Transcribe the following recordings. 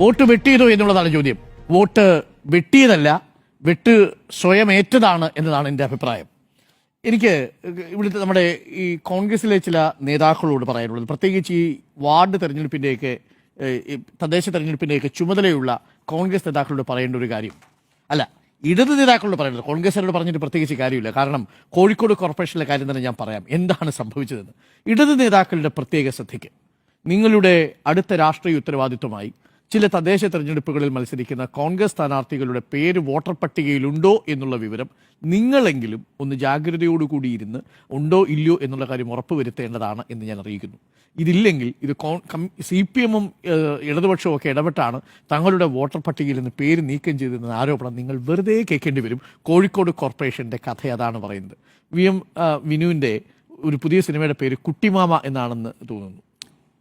Vote വെട്ടിയതോ എന്നുള്ളതാണ് ചോദ്യം. Vote വെട്ടിയതല്ല വെട്ട് സ്വയം ഏറ്റതാണ് എന്നതാണ് എന്റെ അഭിപ്രായം. എനിക്ക് ഇവിടുത്തെ നമ്മുടെ ഈ കോൺഗ്രസിലെ ചില നേതാക്കളോട് പറയാനുള്ളത് പ്രത്യേകിച്ച് ഈ വാർഡ് തെരഞ്ഞെടുപ്പിന്റെയൊക്കെ തദ്ദേശ തെരഞ്ഞെടുപ്പിന്റെയൊക്കെ ചുമതലയുള്ള കോൺഗ്രസ് നേതാക്കളോട് പറയേണ്ട ഒരു കാര്യം. അല്ല ഇടത് നേതാക്കളോട് പറയുന്നത് കോൺഗ്രസിനോട് പറഞ്ഞിട്ട് പ്രത്യേകിച്ച് കാര്യമില്ല. കാരണം കോഴിക്കോട് കോർപ്പറേഷനിലെ കാര്യം തന്നെ ഞാൻ പറയാം. എന്താണ് സംഭവിച്ചതെന്ന്. ഇടത് നേതാക്കളുടെ പ്രത്യേക ശ്രദ്ധയ്ക്ക്. നിങ്ങളുടെ അടുത്ത രാഷ്ട്രീയ ഉത്തരവാദിത്വമായി ചില തദ്ദേശ തെരഞ്ഞെടുപ്പുകളിൽ മത്സരിക്കുന്ന കോൺഗ്രസ് സ്ഥാനാർത്ഥികളുടെ പേര് വോട്ടർ പട്ടികയിലുണ്ടോ എന്നുള്ള വിവരം നിങ്ങളെങ്കിലും ഒന്ന് ജാഗ്രതയോടുകൂടി ഇരുന്ന് ഉണ്ടോ ഇല്ലയോ എന്നുള്ള കാര്യം ഉറപ്പുവരുത്തേണ്ടതാണ് എന്ന് ഞാൻ അറിയിക്കുന്നു. ഇതില്ലെങ്കിൽ ഇത് സി പി എമ്മും ഇടതുപക്ഷവും ഒക്കെ ഇടപെട്ടാണ് തങ്ങളുടെ വോട്ടർ പട്ടികയിൽ നിന്ന് പേര് നീക്കം ചെയ്തിരുന്ന ആരോപണം നിങ്ങൾ വെറുതെ കേൾക്കേണ്ടി വരും. കോഴിക്കോട് കോർപ്പറേഷന്റെ കഥ അതാണ് പറയുന്നത്. വി എം വിനുവിന്റെ ഒരു പുതിയ സിനിമയുടെ പേര് കുട്ടിമാമ എന്നാണെന്ന് തോന്നുന്നു.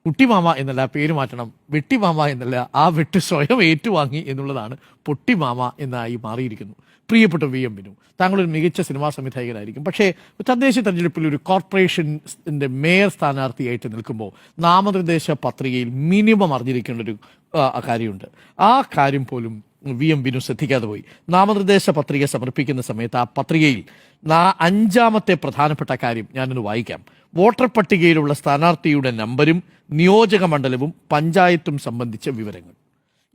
കുട്ടിമാമ എന്നല്ല പേര് മാറ്റണം വെട്ടിമാമ എന്നല്ല ആ വെട്ട് സ്വയം ഏറ്റുവാങ്ങി എന്നുള്ളതാണ് പൊട്ടിമാമ എന്നായി മാറിയിരിക്കുന്നു. പ്രിയപ്പെട്ട വി എം ബിനു താങ്കളൊരു മികച്ച സിനിമാ സംവിധായകനായിരിക്കും. പക്ഷേ തദ്ദേശ തെരഞ്ഞെടുപ്പിൽ ഒരു കോർപ്പറേഷന്റെ മേയർ സ്ഥാനാർത്ഥിയായിട്ട് നിൽക്കുമ്പോൾ നാമനിർദ്ദേശ പത്രികയിൽ മിനിമം അറിഞ്ഞിരിക്കേണ്ട ഒരു കാര്യമുണ്ട്. ആ കാര്യം പോലും വി എം ബിനു ശ്രദ്ധിക്കാതെ പോയി. നാമനിർദ്ദേശ പത്രിക സമർപ്പിക്കുന്ന സമയത്ത് ആ പത്രികയിൽ അഞ്ചാമത്തെ പ്രധാനപ്പെട്ട കാര്യം ഞാനൊന്ന് വായിക്കാം. വോട്ടർ പട്ടികയിലുള്ള സ്ഥാനാർത്ഥിയുടെ നമ്പരും നിയോജക മണ്ഡലവും പഞ്ചായത്തും സംബന്ധിച്ച വിവരങ്ങൾ.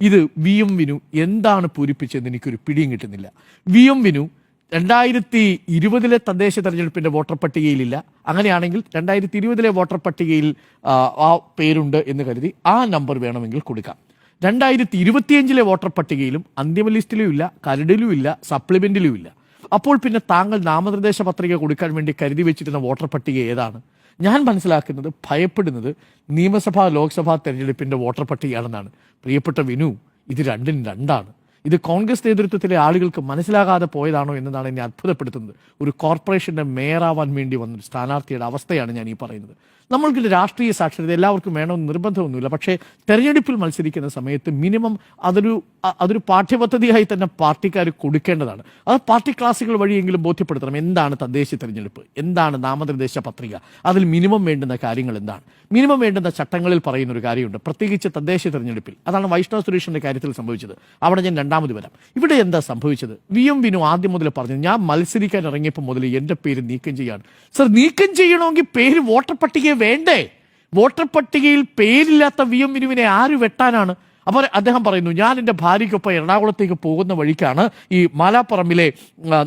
ഇത് വി എം വിനു എന്താണ് പൂരിപ്പിച്ചതെന്ന് എനിക്കൊരു പിടിയും കിട്ടുന്നില്ല. വി എം വിനു രണ്ടായിരത്തി ഇരുപതിലെ തദ്ദേശ തെരഞ്ഞെടുപ്പിന്റെ വോട്ടർ പട്ടികയിലില്ല. അങ്ങനെയാണെങ്കിൽ രണ്ടായിരത്തി ഇരുപതിലെ വോട്ടർ പട്ടികയിൽ ആ, പേരുണ്ട് എന്ന് കരുതി ആ നമ്പർ വേണമെങ്കിൽ കൊടുക്കാം. രണ്ടായിരത്തി ഇരുപത്തിയഞ്ചിലെ വോട്ടർ പട്ടികയിലും അന്തിമ ലിസ്റ്റിലും ഇല്ല കരടിലും ഇല്ല സപ്ലിമെന്റിലും ഇല്ല. അപ്പോൾ പിന്നെ താങ്കൾ നാമനിർദ്ദേശ പത്രിക കൊടുക്കാൻ വേണ്ടി കരുതി വെച്ചിരുന്ന വോട്ടർ പട്ടിക ഏതാണ്? ഞാൻ മനസ്സിലാക്കുന്നത് ഭയപ്പെടുന്നത് നിയമസഭാ ലോക്സഭാ തെരഞ്ഞെടുപ്പിന്റെ വോട്ടർ പട്ടികയാണെന്നാണ്. പ്രിയപ്പെട്ട വിനു ഇത് രണ്ടിന് രണ്ടാണ്. ഇത് കോൺഗ്രസ് നേതൃത്വത്തിലെ ആളുകൾക്ക് മനസ്സിലാകാതെ പോയതാണോ എന്നതാണ് എന്നെ അത്ഭുതപ്പെടുത്തുന്നത്. ഒരു കോർപ്പറേഷന്റെ മേയറാവാൻ വേണ്ടി വന്നൊരു സ്ഥാനാർത്ഥിയുടെ അവസ്ഥയാണ് ഞാൻ ഈ പറയുന്നത്. നമ്മൾക്ക് രാഷ്ട്രീയ സാക്ഷരത എല്ലാവർക്കും വേണമെന്ന് നിർബന്ധമൊന്നുമില്ല. പക്ഷേ തെരഞ്ഞെടുപ്പിൽ മത്സരിക്കുന്ന സമയത്ത് മിനിമം അതൊരു അതൊരു പാഠ്യപദ്ധതിയായി തന്നെ പാർട്ടിക്കാർ കൊടുക്കേണ്ടതാണ്. അത് പാർട്ടി ക്ലാസുകൾ വഴിയെങ്കിലും ബോധ്യപ്പെടുത്തണം. എന്താണ് തദ്ദേശ തെരഞ്ഞെടുപ്പ്? എന്താണ് നാമനിർദ്ദേശ പത്രിക? അതിൽ മിനിമം വേണ്ടുന്ന കാര്യങ്ങൾ എന്താണ്? മിനിമം വേണ്ടുന്ന ചട്ടങ്ങളിൽ പറയുന്ന ഒരു കാര്യമുണ്ട്. പ്രത്യേകിച്ച് തദ്ദേശ തെരഞ്ഞെടുപ്പിൽ. അതാണ് വൈഷ്ണവ് സുരേഷിന്റെ കാര്യത്തിൽ സംഭവിച്ചത്. അവിടെ ഞാൻ രണ്ടാമത് വരാം ഇവിടെ എന്താ സംഭവിച്ചത്? വി എം വിനു ആദ്യം മുതൽ പറഞ്ഞു ഞാൻ മത്സരിക്കാൻ ഇറങ്ങിയപ്പോൾ മുതൽ എന്റെ പേര് നീക്കം ചെയ്യാണ്. സർ നീക്കം ചെയ്യണമെങ്കിൽ പേര് വോട്ടർ പട്ടികയെ വേണ്ടേ? വോട്ടർ പട്ടികയിൽ പേരില്ലാത്ത വി എം വിനുവിനെ ആര് വെട്ടാനാണ്? അപ്പോൾ അദ്ദേഹം പറയുന്നു ഞാൻ എന്റെ ഭാര്യയ്ക്കൊപ്പം എറണാകുളത്തേക്ക് പോകുന്ന വഴിക്കാണ് ഈ മാലാപ്പറമ്പിലെ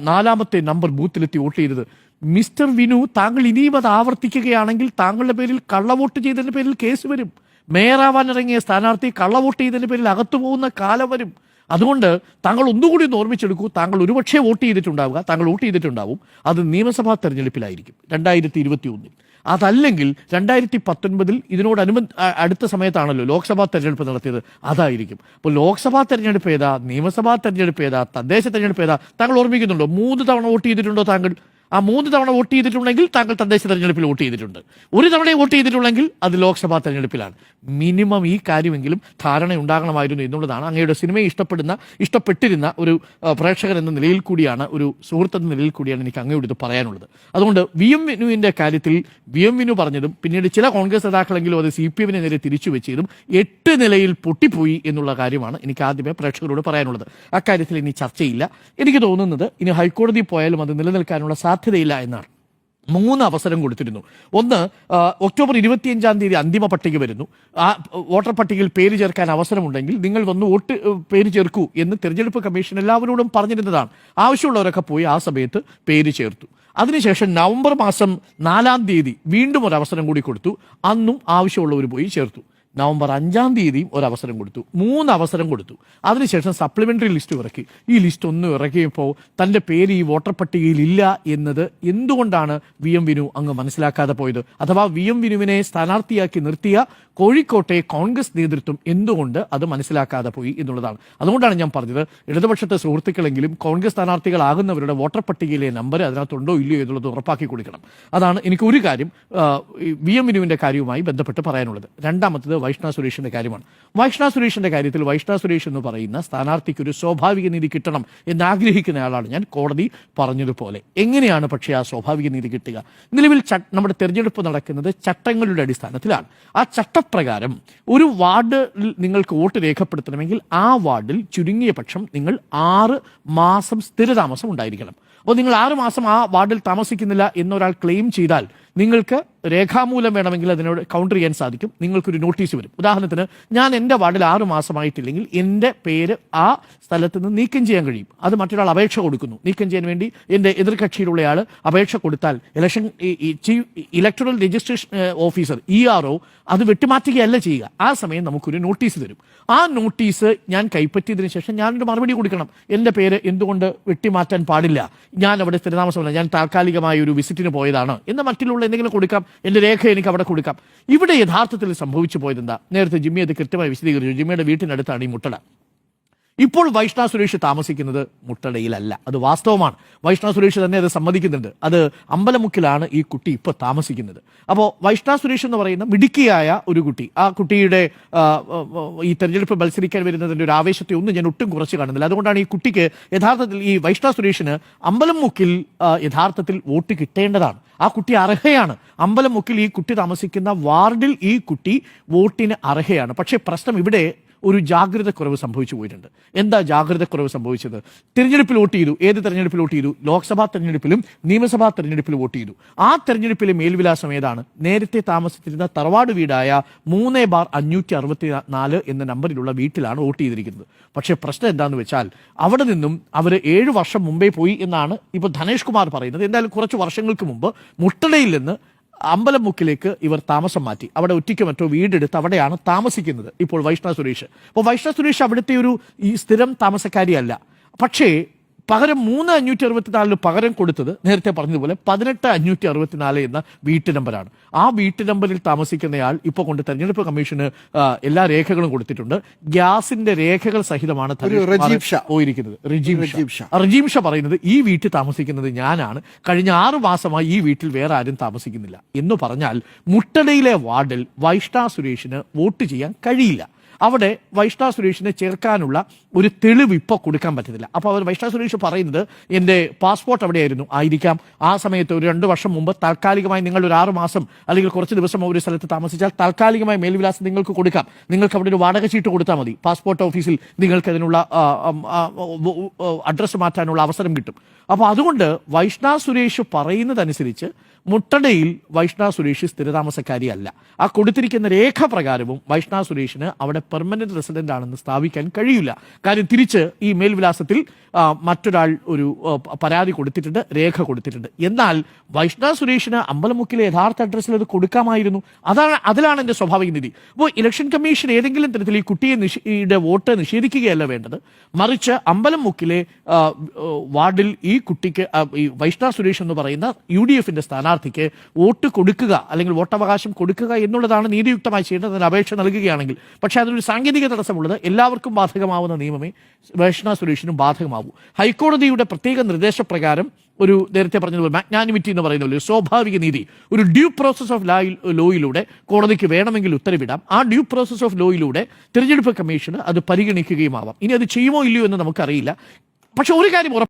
നാലാമത്തെ നമ്പർ ബൂത്തിലെത്തി വോട്ട് ചെയ്തത്. മിസ്റ്റർ വിനു താങ്കൾ ഇനിയും അത് ആവർത്തിക്കുകയാണെങ്കിൽ താങ്കളുടെ പേരിൽ കള്ളവോട്ട് ചെയ്തതിന്റെ പേരിൽ കേസ് വരും. മേയറാവാൻ ഇറങ്ങിയ സ്ഥാനാർത്ഥി കള്ളവോട്ട് ചെയ്തതിന്റെ പേരിൽ അകത്തു പോകുന്ന കാലം വരും. അതുകൊണ്ട് താങ്കൾ ഒന്നുകൂടി ഒന്ന് ഓർമ്മിച്ചെടുക്കൂ താങ്കൾ ഒരുപക്ഷെ വോട്ട് ചെയ്തിട്ടുണ്ടാവുക താങ്കൾ വോട്ട് ചെയ്തിട്ടുണ്ടാവും. അത് നിയമസഭാ തെരഞ്ഞെടുപ്പിലായിരിക്കും രണ്ടായിരത്തി ഇരുപത്തി ഒന്നിൽ അതല്ലെങ്കിൽ രണ്ടായിരത്തി പത്തൊൻപതിൽ ഇതിനോടനുബന്ധ അടുത്ത സമയത്താണല്ലോ ലോക്സഭാ തെരഞ്ഞെടുപ്പ് നടത്തിയത് അതായിരിക്കും. അപ്പോൾ ലോക്സഭാ തെരഞ്ഞെടുപ്പ് ഏതാ നിയമസഭാ തെരഞ്ഞെടുപ്പ് ഏതാ തദ്ദേശ തെരഞ്ഞെടുപ്പ് ഏതാ താങ്കൾ ഓർമ്മിക്കുന്നുണ്ടോ? മൂന്ന് തവണ വോട്ട് ചെയ്തിട്ടുണ്ടോ താങ്കൾ? ആ മൂന്ന് തവണ വോട്ട് ചെയ്തിട്ടുണ്ടെങ്കിൽ താങ്കൾ തദ്ദേശ തെരഞ്ഞെടുപ്പിൽ വോട്ട് ചെയ്തിട്ടുണ്ട്. ഒരു തവണ വോട്ട് ചെയ്തിട്ടുണ്ടെങ്കിൽ അത് ലോക്സഭാ തെരഞ്ഞെടുപ്പിലാണ്. മിനിമം ഈ കാര്യമെങ്കിലും ധാരണ ഉണ്ടാകണമായിരുന്നു എന്നുള്ളതാണ് അങ്ങയുടെ സിനിമയെ ഇഷ്ടപ്പെടുന്ന ഇഷ്ടപ്പെട്ടിരുന്ന ഒരു പ്രേക്ഷകൻ എന്ന നിലയിൽ കൂടിയാണ് ഒരു സുഹൃത്ത് എന്ന നിലയിൽ കൂടിയാണ് എനിക്ക് അങ്ങയോട് ഇത് പറയാനുള്ളത്. അതുകൊണ്ട് വി എം വിനുവിന്റെ കാര്യത്തിൽ വി എം വിനു പറഞ്ഞതും പിന്നീട് ചില കോൺഗ്രസ് നേതാക്കളെങ്കിലും അത് സി പി എമ്മിനെ നേരെ തിരിച്ചു വെച്ചതും എട്ട് നിലയിൽ പൊട്ടിപ്പോയി എന്നുള്ള കാര്യമാണ് എനിക്ക് ആദ്യമേ പ്രേക്ഷകരോട് പറയാനുള്ളത്. അക്കാര്യത്തിൽ ഇനി ചർച്ചയില്ല. എനിക്ക് തോന്നുന്നത് ഇനി ഹൈക്കോടതി പോയാലും അത് നിലനിൽക്കാനുള്ള സാധ്യതയില്ല എന്നാണ്. മൂന്ന് അവസരം കൊടുത്തിരുന്നു. ഒന്ന് ഒക്ടോബർ ഇരുപത്തിയഞ്ചാം തീയതി അന്തിമ പട്ടിക വരുന്നു. ആ വോട്ടർ പട്ടികയിൽ പേര് ചേർക്കാൻ അവസരമുണ്ടെങ്കിൽ നിങ്ങൾ വന്ന് വോട്ട് പേര് ചേർക്കൂ എന്ന് തിരഞ്ഞെടുപ്പ് കമ്മീഷൻ എല്ലാവരോടും പറഞ്ഞിരുന്നതാണ്. ആവശ്യമുള്ളവരൊക്കെ പോയി ആ സമയത്ത് പേര് ചേർത്തു. അതിനുശേഷം നവംബർ മാസം നാലാം തീയതി വീണ്ടും ഒരു അവസരം കൂടി കൊടുത്തു. അന്നും ആവശ്യമുള്ളവർ പോയി ചേർത്തു. നവംബർ അഞ്ചാം തീയതിയും ഒരു അവസരം കൊടുത്തു. മൂന്ന് അവസരം കൊടുത്തു. അതിനുശേഷം സപ്ലിമെന്ററി ലിസ്റ്റ് ഇറക്കി. ഈ ലിസ്റ്റ് ഒന്നും ഇറക്കിയപ്പോൾ തന്റെ പേര് ഈ വോട്ടർ പട്ടികയിൽ ഇല്ല എന്നത് എന്തുകൊണ്ടാണ് വി എം വിനു അങ്ങ് മനസ്സിലാക്കാതെ പോയത്? അഥവാ വി എം വിനുവിനെ സ്ഥാനാർത്ഥിയാക്കി നിർത്തിയ കോഴിക്കോട്ടെ കോൺഗ്രസ് നേതൃത്വം എന്തുകൊണ്ട് അത് മനസ്സിലാക്കാതെ പോയി എന്നുള്ളതാണ്. അതുകൊണ്ടാണ് ഞാൻ പറഞ്ഞത്. ഇടതുപക്ഷത്തെ സുഹൃത്തുക്കളെങ്കിലും കോൺഗ്രസ് സ്ഥാനാർത്ഥികളാകുന്നവരുടെ വോട്ടർ പട്ടികയിലെ നമ്പർ അതിനകത്തുണ്ടോ ഇല്ലയോ എന്നുള്ളത് ഉറപ്പാക്കി കൊടുക്കണം. അതാണ് എനിക്ക് ഒരു കാര്യം വി എം വിനുവിന്റെ കാര്യവുമായി ബന്ധപ്പെട്ട് പറയാനുള്ളത്. രണ്ടാമത്തത് വൈഷ്ണവ് സുരേഷിന്റെ കാര്യമാണ്. വൈഷ്ണ സുരേഷിന്റെ കാര്യത്തിൽ വൈഷ്ണ സുരേഷ് എന്ന് പറയുന്ന സ്ഥാനാർത്ഥിക്ക് ഒരു സ്വാഭാവിക നീതി കിട്ടണം എന്ന് ആഗ്രഹിക്കുന്ന ആളാണ് ഞാൻ കോടതി പറഞ്ഞതുപോലെ. എങ്ങനെയാണ് പക്ഷേ ആ സ്വാഭാവിക നീതി കിട്ടുക? നിലവിൽ നമ്മുടെ തെരഞ്ഞെടുപ്പ് നടക്കുന്നത് ചട്ടങ്ങളുടെ അടിസ്ഥാനത്തിലാണ്. ആ ചട്ടപ്രകാരം ഒരു വാർഡിൽ നിങ്ങൾക്ക് വോട്ട് രേഖപ്പെടുത്തണമെങ്കിൽ ആ വാർഡിൽ ചുരുങ്ങിയ പക്ഷം നിങ്ങൾ ആറ് മാസം സ്ഥിരതാമസം ഉണ്ടായിരിക്കണം. അപ്പോൾ നിങ്ങൾ ആറ് മാസം ആ വാർഡിൽ താമസിക്കുന്നില്ല എന്നൊരാൾ ക്ലെയിം ചെയ്താൽ നിങ്ങൾക്ക് രേഖാമൂലം വേണമെങ്കിൽ അതിനോട് കൗണ്ടർ ചെയ്യാൻ സാധിക്കും. നിങ്ങൾക്കൊരു നോട്ടീസ് വരും. ഉദാഹരണത്തിന് ഞാൻ എന്റെ വാർഡിൽ ആറു മാസമായിട്ടില്ലെങ്കിൽ എന്റെ പേര് ആ സ്ഥലത്ത് നിന്ന് നീക്കം ചെയ്യാൻ കഴിയും. അത് മറ്റൊരാൾ അപേക്ഷ കൊടുക്കുന്നു. നീക്കം ചെയ്യാൻ വേണ്ടി എന്റെ എതിർകക്ഷിയിലുള്ളയാൾ അപേക്ഷ കൊടുത്താൽ election chief electoral registration officer E R O അത് വെട്ടിമാറ്റുകയല്ല ചെയ്യുക. ആ സമയം നമുക്കൊരു നോട്ടീസ് തരും. ആ നോട്ടീസ് ഞാൻ കൈപ്പറ്റിയതിനു ശേഷം ഞാനൊരു മറുപടി കൊടുക്കണം. എന്റെ പേര് എന്തുകൊണ്ട് വെട്ടിമാറ്റാൻ പാടില്ല? ഞാൻ അവിടെ സ്ഥിരതാമസമല്ല. ഞാൻ താൽക്കാലികമായ ഒരു വിസിറ്റിന് പോയതാണ്. എന്ന് മറ്റുള്ള എന്തെങ്കിലും കൊടുക്കാം എന്റെ രേഖ എനിക്ക് അവിടെ കൊടുക്കാം. ഇവിടെ യഥാർത്ഥത്തിൽ സംഭവിച്ചു പോയത് എന്താ നേരത്തെ ജിമ്മി അത് കൃത്യമായി വിശദീകരിച്ചു. ജിമ്മിയുടെ വീട്ടിനടുത്താണ് ഈ മുട്ടട. ഇപ്പോൾ വൈഷ്ണവ സുരേഷ് താമസിക്കുന്നത് മുട്ടടയിലല്ല. അത് വാസ്തവമാണ്. വൈഷ്ണവ സുരേഷ് തന്നെ അത് സമ്മതിക്കുന്നുണ്ട്. അത് അമ്പലമുക്കിലാണ് ഈ കുട്ടി ഇപ്പോൾ താമസിക്കുന്നത്. അപ്പോൾ വൈഷ്ണവ സുരേഷ് എന്ന് പറയുന്ന മിടുക്കിയായ ഒരു കുട്ടി. ആ കുട്ടിയുടെ ഈ തെരഞ്ഞെടുപ്പ് മത്സരിക്കാൻ വരുന്നതിന്റെ ഒരു ആവേശത്തെ ഒന്നും ഞാൻ ഒട്ടും കുറച്ച് കാണുന്നില്ല. അതുകൊണ്ടാണ് ഈ കുട്ടിക്ക് യഥാർത്ഥത്തിൽ ഈ വൈഷ്ണവ സുരേഷിന് അമ്പലമുക്കിൽ യഥാർത്ഥത്തിൽ വോട്ട് കിട്ടേണ്ടതാണ്. ആ കുട്ടി അർഹയാണ്. അമ്പലമുക്കിൽ ഈ കുട്ടി താമസിക്കുന്ന വാർഡിൽ ഈ കുട്ടി വോട്ടിന് അർഹയാണ്. പക്ഷേ പ്രശ്നം ഇവിടെ ഒരു ജാഗ്രതക്കുറവ് സംഭവിച്ചു പോയിട്ടുണ്ട്. എന്താ ജാഗ്രതക്കുറവ് സംഭവിച്ചത്? തിരഞ്ഞെടുപ്പിൽ വോട്ട് ചെയ്തു. ഏത് തെരഞ്ഞെടുപ്പിൽ വോട്ട് ചെയ്തു? ലോക്സഭാ തെരഞ്ഞെടുപ്പിലും നിയമസഭാ തെരഞ്ഞെടുപ്പിലും വോട്ട് ചെയ്തു. ആ തെരഞ്ഞെടുപ്പിലെ മേൽവിലാസം ഏതാണ്? നേരത്തെ താമസിച്ചിരുന്ന തറവാട് വീടായ മൂന്ന് ബാർ അഞ്ഞൂറ്റി അറുപത്തി നാല് എന്ന നമ്പറിലുള്ള വീട്ടിലാണ് വോട്ട് ചെയ്തിരിക്കുന്നത്. പക്ഷേ പ്രശ്നം എന്താണെന്ന് വെച്ചാൽ അവിടെ നിന്നും അവർ ഏഴ് വർഷം മുമ്പേ പോയി എന്നാണ് ഇപ്പോൾ ധനേഷ് കുമാർ പറയുന്നത്. എന്തായാലും കുറച്ച് വർഷങ്ങൾക്ക് മുമ്പ് മുട്ടടയിൽ നിന്ന് അമ്പലമുക്കിലേക്ക് ഇവർ താമസം മാറ്റി. അവിടെ ഒറ്റയ്ക്ക് മറ്റോ വീടെടുത്ത് അവിടെയാണ് താമസിക്കുന്നത്. ഇപ്പോൾ വൈഷ്ണവ സുരേഷ്. അപ്പോൾ വൈഷ്ണവ സുരേഷ് അവിടുത്തെ ഒരു ഈ സ്ഥിരം താമസക്കാരിയല്ല. പക്ഷേ പകരം മൂന്ന് അഞ്ഞൂറ്റി അറുപത്തിനാലിന് പകരം കൊടുത്തത് നേരത്തെ പറഞ്ഞതുപോലെ പതിനെട്ട് അഞ്ഞൂറ്റി അറുപത്തിനാല് എന്ന വീട്ടു നമ്പറാണ്. ആ വീട്ടു നമ്പറിൽ താമസിക്കുന്നയാൾ ഇപ്പോൾ കൊണ്ട് തെരഞ്ഞെടുപ്പ് കമ്മീഷന് എല്ലാ രേഖകളും കൊടുത്തിട്ടുണ്ട്. ഗ്യാസിന്റെ രേഖകൾ സഹിതമാണ്. പോയിരിക്കുന്നത്. റജീം ഷാ പറയുന്നത് ഈ വീട്ടിൽ താമസിക്കുന്നത് ഞാനാണ്. കഴിഞ്ഞ ആറു മാസമായി ഈ വീട്ടിൽ വേറെ ആരും താമസിക്കുന്നില്ല. എന്ന് പറഞ്ഞാൽ മുട്ടടയിലെ വാർഡിൽ വൈഷ്ണ സുരേഷിന് വോട്ട് ചെയ്യാൻ കഴിയില്ല. അവിടെ വൈഷ്ണവ സുരേഷിനെ ചേർക്കാനുള്ള ഒരു തെളിവ് ഇപ്പോൾ കൊടുക്കാൻ പറ്റുന്നില്ല അപ്പോൾ അവർ വൈഷ്ണവ സുരേഷ് പറയുന്നത് എന്റെ പാസ്പോർട്ട് അവിടെയായിരുന്നു ആയിരിക്കാം. ആ സമയത്ത് ഒരു രണ്ട് വർഷം മുമ്പ് താൽക്കാലികമായി നിങ്ങൾ ഒരു ആറ് മാസം അല്ലെങ്കിൽ കുറച്ച് ദിവസം ഒരു സ്ഥലത്ത് താമസിച്ചാൽ താൽക്കാലികമായി മേൽവിലാസം നിങ്ങൾക്ക് കൊടുക്കാം. നിങ്ങൾക്ക് അവിടെ ഒരു വാടക ചീട്ട് കൊടുത്താൽ മതി. പാസ്പോർട്ട് ഓഫീസിൽ നിങ്ങൾക്ക് അതിനുള്ള അഡ്രസ്സ് മാറ്റാനുള്ള അവസരം കിട്ടും. അപ്പോൾ അതുകൊണ്ട് വൈഷ്ണവ സുരേഷ് പറയുന്നതനുസരിച്ച് മുട്ടടയിൽ വൈഷ്ണവ് സുരേഷ് സ്ഥിരതാമസക്കാരിയല്ല. ആ കൊടുത്തിരിക്കുന്ന രേഖ പ്രകാരവും വൈഷ്ണവ് സുരേഷിന് അവിടെ പെർമനന്റ് റെസിഡന്റ് ആണെന്ന് സ്ഥാപിക്കാൻ കഴിയില്ല. കാര്യം തിരിച്ച് ഈ മേൽവിലാസത്തിൽ മറ്റൊരാൾ ഒരു പരാതി കൊടുത്തിട്ടുണ്ട് രേഖ കൊടുത്തിട്ടുണ്ട്. എന്നാൽ വൈഷ്ണവ് സുരേഷിന് അമ്പലമുക്കിലെ യഥാർത്ഥ അഡ്രസ്സിൽ അത് കൊടുക്കാമായിരുന്നു. അതാണ് അതിലാണ് എന്റെ സ്വാഭാവിക നിധി. അപ്പോൾ ഇലക്ഷൻ കമ്മീഷൻ ഏതെങ്കിലും തരത്തിൽ ഈ കുട്ടിയെ നിഷേ- വോട്ട് നിഷേധിക്കുകയല്ല വേണ്ടത്. മറിച്ച് അമ്പലമുക്കിലെ വാർഡിൽ ഈ കുട്ടിക്ക് ഈ വൈഷ്ണവ് സുരേഷ് എന്ന് പറയുന്ന യു ഡി എഫിന്റെ സ്ഥാനാർത്ഥിക്ക് വോട്ട് കൊടുക്കുക അല്ലെങ്കിൽ വോട്ടവകാശം കൊടുക്കുക എന്നുള്ളതാണ് നീതിയുക്തമായി ചെയ്യേണ്ടത് അതിന് അപേക്ഷ നൽകുകയാണെങ്കിൽ. പക്ഷേ അതിനൊരു സാങ്കേതിക തടസ്സമുള്ളത് എല്ലാവർക്കും ബാധകമാവുന്ന നിയമമേ വേഷണ സുരേഷിനും ബാധകമാവൂ. ഹൈക്കോടതിയുടെ പ്രത്യേക നിർദ്ദേശപ്രകാരം ഒരു നേരത്തെ പറഞ്ഞതുപോലെ മാഗ്നാനിമിറ്റി എന്ന് പറയുന്ന ഒരു സ്വാഭാവിക നീതി ഒരു ഡ്യൂ പ്രോസസ് ഓഫ് ലായിൽ ലോയിലൂടെ കോടതിക്ക് വേണമെങ്കിൽ ഉത്തരവിടാം. ആ ഡ്യൂ പ്രോസസ് ഓഫ് ലോയിലൂടെ തിരഞ്ഞെടുപ്പ് കമ്മീഷന് അത് പരിഗണിക്കുകയുമാവാം. ഇനി അത് ചെയ്യുമോ ഇല്ലയോ എന്ന് നമുക്കറിയില്ല. പക്ഷെ ഒരു കാര്യം ഉറപ്പ്